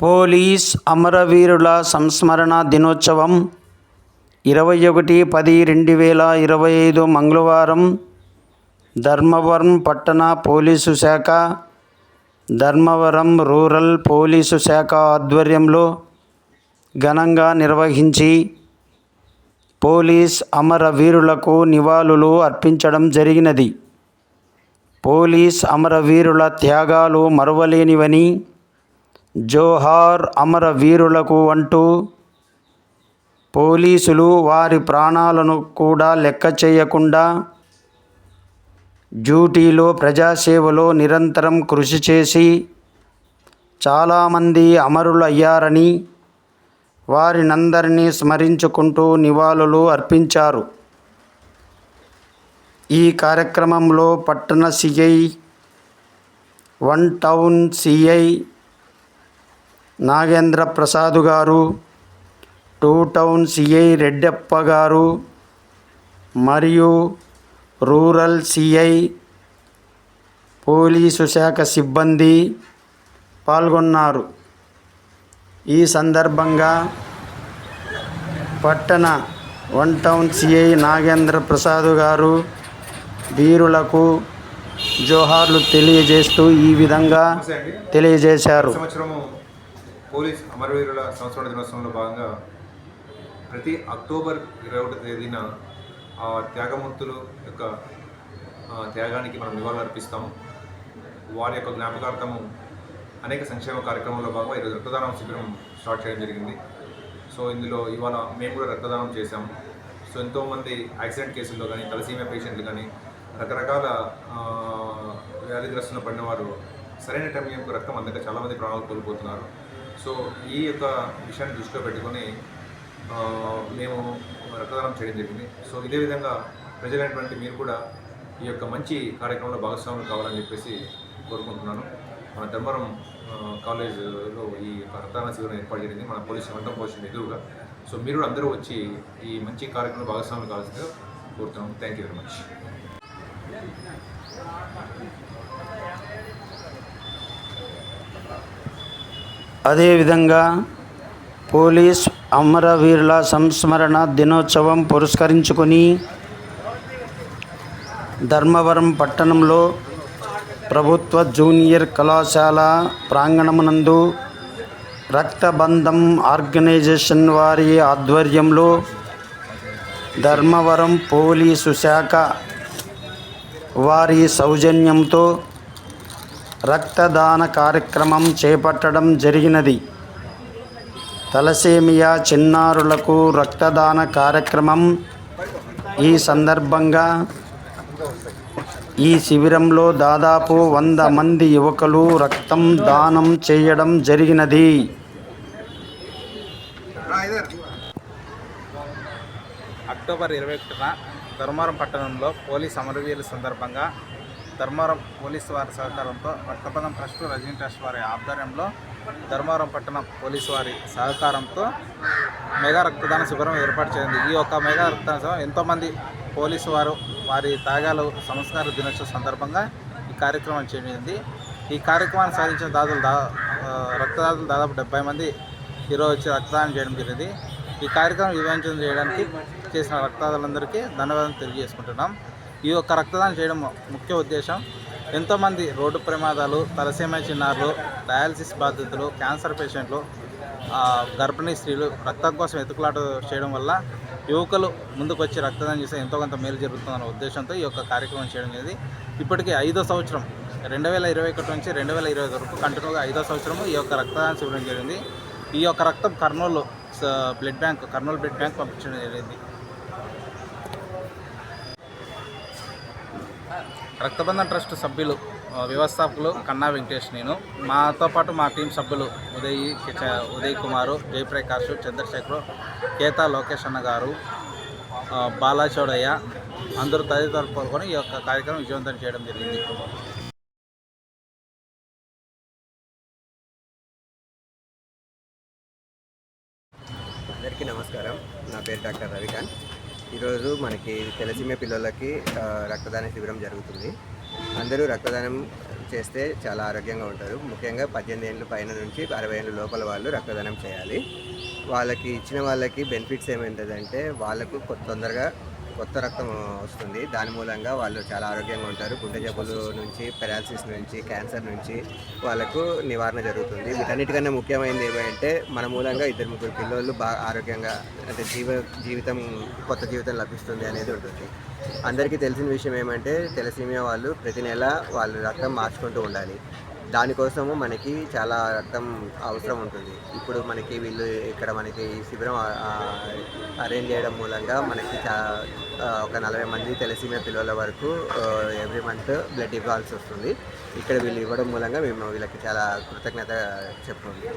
Police అమరవీరుల సంస్మరణ దినోత్సవం ఇరవై ఒకటి పది రెండు వేల ఇరవై ఐదు మంగళవారం ధర్మవరం పట్టణ పోలీసు శాఖ ధర్మవరం రూరల్ పోలీసు శాఖ ఆధ్వర్యంలో ఘనంగా నిర్వహించి పోలీస్ అమరవీరులకు నివాళులు అర్పించడం జరిగినది. పోలీస్ అమరవీరుల త్యాగాలు మరువలేనివని జోహార్ అమర వీరులకు అంటూ పోలీసులు వారి ప్రాణాలను కూడా లెక్క చేయకుండా డ్యూటీలో ప్రజాసేవలో నిరంతరం కృషి చేసి చాలామంది అమరులయ్యారని వారినందరినీ స్మరించుకుంటూ నివాళులు అర్పించారు. ఈ కార్యక్రమంలో పట్టణ CI one town CI Nagendra Prasad గారు టూ టౌన్ సిఐ రెడ్డప్ప గారు మరియు రూరల్ సిఐ పోలీసు శాఖ సిబ్బంది పాల్గొన్నారు. ఈ సందర్భంగా పట్టణ one town CI Nagendra Prasad గారు వీరులకు జోహార్లు తెలియజేస్తూ ఈ విధంగా తెలియజేశారు. పోలీస్ అమరవీరుల సంవత్సరాల దినోత్సవంలో భాగంగా ప్రతి అక్టోబర్ ఇరవై ఒకటి తేదీన ఆ త్యాగమూర్తుల యొక్క త్యాగానికి మనం నివాళులు అర్పిస్తాము. వారి యొక్క జ్ఞాపకార్థము అనేక సంక్షేమ కార్యక్రమంలో భాగంగా ఈరోజు రక్తదానం శిబిరం స్టార్ట్ చేయడం జరిగింది. సో ఇందులో ఇవాళ మేము కూడా రక్తదానం చేశాము. సో ఎంతోమంది యాక్సిడెంట్ కేసుల్లో కానీ తలసీమియా పేషెంట్లు కానీ రకరకాల వ్యాధిగ్రస్తులు పడిన వారు సరైన టైంకు రక్తం అందక చాలామంది ప్రాణాలు కోల్పోతున్నారు. సో ఈ యొక్క విషయాన్ని దృష్టిలో పెట్టుకొని మేము రక్తదానం చేయడం జరిగింది. సో ఇదే విధంగా ప్రజలైనటువంటి మీరు కూడా ఈ యొక్క మంచి కార్యక్రమంలో భాగస్వాములు కావాలని చెప్పేసి కోరుకుంటున్నాను. మన ధర్మవరం కాలేజ్లో ఈ రక్తదాన శిబిరం ఏర్పాటు జరిగింది. మన పోలీస్ వంటం పోషన్ ఎదురుగా. సో మీరు కూడా అందరూ వచ్చి ఈ మంచి కార్యక్రమంలో భాగస్వాములు కావాల్సిందిగా కోరుతున్నాం థ్యాంక్ యూ వెరీ మచ్ అదేవిధంగా పోలీస్ అమరవీరుల సంస్మరణ దినోత్సవం పురస్కరించుకొని ధర్మవరం పట్టణంలో ప్రభుత్వ జూనియర్ కళాశాల ప్రాంగణమునందు రక్తబంధం ఆర్గనైజేషన్ వారి ఆధ్వర్యంలో ధర్మవరం పోలీసు శాఖ వారి సౌజన్యంతో రక్తదాన కార్యక్రమం చేపట్టడం జరిగినది. తలసేమియా చిన్నారులకు రక్తదాన కార్యక్రమం. ఈ సందర్భంగా ఈ శిబిరంలో దాదాపు వంద మంది యువకులు రక్తం దానం చేయడం జరిగినది. అక్టోబర్ ఇరవై ఒకటిన ధర్మవరం పట్టణంలో పోలీస్ అమరవీరుల సందర్భంగా ధర్మవరం పోలీసు వారి సహకారంతో రక్తపదం ట్రస్ట్ రజనీ ట్రస్ట్ వారి ఆధ్వర్యంలో ధర్మవరం పట్టణం పోలీసు వారి సహకారంతో మెగా రక్తదాన శిబిరం ఏర్పాటు చేసింది. ఈ యొక్క మెగా రక్తదాన శిబిరం ఎంతోమంది పోలీసు వారు వారి త్యాగాలు సంస్కార దినోత్సవ సందర్భంగా ఈ కార్యక్రమం చేసింది. ఈ కార్యక్రమాన్ని సాధించిన దాదాపు దా రక్తదాతలు దాదాపు డెబ్బై మంది ఈరోజు వచ్చి రక్తదానం చేయడం జరిగింది. ఈ కార్యక్రమం వివేచన చేయడానికి చేసిన రక్తదాతలందరికీ ధన్యవాదాలు తెలియజేసుకుంటున్నాం. ఈ యొక్క రక్తదానం చేయడం ముఖ్య ఉద్దేశం. ఎంతోమంది రోడ్డు ప్రమాదాలు తలసీమ చిన్నారులు డయాలసిస్ బాధితులు క్యాన్సర్ పేషెంట్లు గర్భిణీ స్త్రీలు రక్తం కోసం ఎతుకులాట చేయడం వల్ల యువకులు ముందుకొచ్చి రక్తదానం చేస్తే ఎంతో కొంత మేలు జరుగుతుందన్న ఉద్దేశంతో ఈ యొక్క కార్యక్రమం చేయడం అనేది. ఇప్పటికీ ఐదో సంవత్సరం రెండు వేల ఇరవై ఒకటి నుంచి రెండు వేల ఇరవై వరకు కంటిన్యూగా ఐదో సంవత్సరం ఈ యొక్క రక్తదాన శిబిరం జరిగింది. ఈ యొక్క రక్తం Kurnool blood bank Kurnool blood bank పంపించడం జరిగింది. రక్తబంధన్ ట్రస్ట్ సభ్యులు వ్యవస్థాపకులు కన్నా వెంకటేష్ నేను. మాతో పాటు మా టీం సభ్యులు ఉదయ్ ఉదయ్ కుమారు జయప్రకాష్ చంద్రశేఖర్ కేతా లోకేష్ అన్న గారు బాలాచౌడయ్య అందరూ తదితరులు పాల్గొని ఈ యొక్క కార్యక్రమం విజయవంతం చేయడం జరిగింది. అందరికీ నమస్కారం. నా పేరు డాక్టర్ రవికాంత్. ఈరోజు మనకి తెలసీమియా పిల్లలకి రక్తదాన శిబిరం జరుగుతుంది. అందరూ రక్తదానం చేస్తే చాలా ఆరోగ్యంగా ఉంటారు. ముఖ్యంగా పద్దెనిమిది ఏళ్ళ పైన నుంచి అరవై ఏళ్ళ లోపల వాళ్ళు రక్తదానం చేయాలి. వాళ్ళకి ఇచ్చిన వాళ్ళకి బెనిఫిట్స్ ఏమైందంటే వాళ్ళకు తొందరగా కొత్త రక్తం వస్తుంది. దాని మూలంగా వాళ్ళు చాలా ఆరోగ్యంగా ఉంటారు. గుండె జబ్బుల నుంచి పెరాలసిస్ నుంచి క్యాన్సర్ నుంచి వాళ్ళకు నివారణ జరుగుతుంది. వీటన్నిటికన్నా ముఖ్యమైనది ఏమంటే మన మూలంగా ఇద్దరు ముగ్గురు పిల్లలు బాగా ఆరోగ్యంగా అంటే జీవ జీవితం కొత్త జీవితం లభిస్తుంది అనేది ఉంటుంది. అందరికీ తెలిసిన విషయం ఏమంటే తెలసీమియా వాళ్ళు ప్రతి నెల వాళ్ళు రక్తం మార్చుకుంటూ ఉండాలి. దానికోసము మనకి చాలా రక్తం అవసరం ఉంటుంది. ఇప్పుడు మనకి వీళ్ళు ఇక్కడ మనకి ఈ శిబిరం అరేంజ్ చేయడం మూలంగా మనకి ఒక నలభై మంది తెలిసిన పిల్లల వరకు ఎవ్రీ మంత్ బ్లడ్ ఇవ్వాల్సి వస్తుంది. ఇక్కడ వీళ్ళు ఇవ్వడం మూలంగా మేము వీళ్ళకి చాలా కృతజ్ఞత చెప్పుకుంటాం